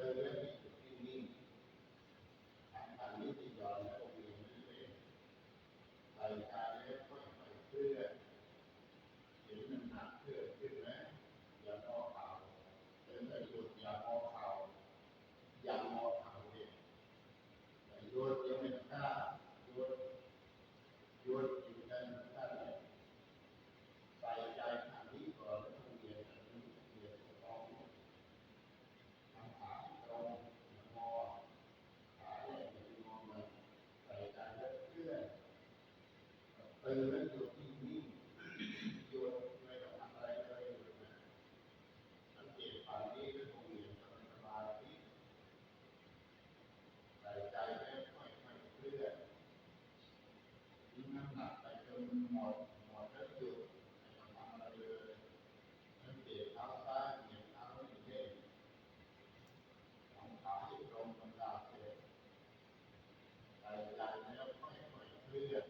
这个就是证明，看看你这个方面是不是大家一块一块对的。 ตื่นแล้วหยุดนิ่งๆหยุดไม่ต้องทำอะไรเลยนะสังเกตฝั่งนี้ก็คงเห็นสมาธิใส่ใจแล้วค่อยๆเลื่อนทิ้งน้ำหนักไปจนหมดหมดแล้วหยุดไม่ต้องทำอะไรเลยสังเกตเท้าซ้ายเหยียบเท้าไม่เด้งทำขาให้ตรงกำลังเลยใส่ใจแล้วค่อยๆเคลื่อน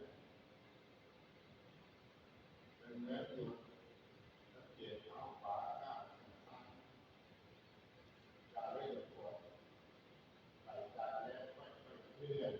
เป็นเนื้อ จุดสังเกตเท้าขวาก้าวข้างจะเรียกปวดใส่ใจแล้วค่อยๆเคลื่อน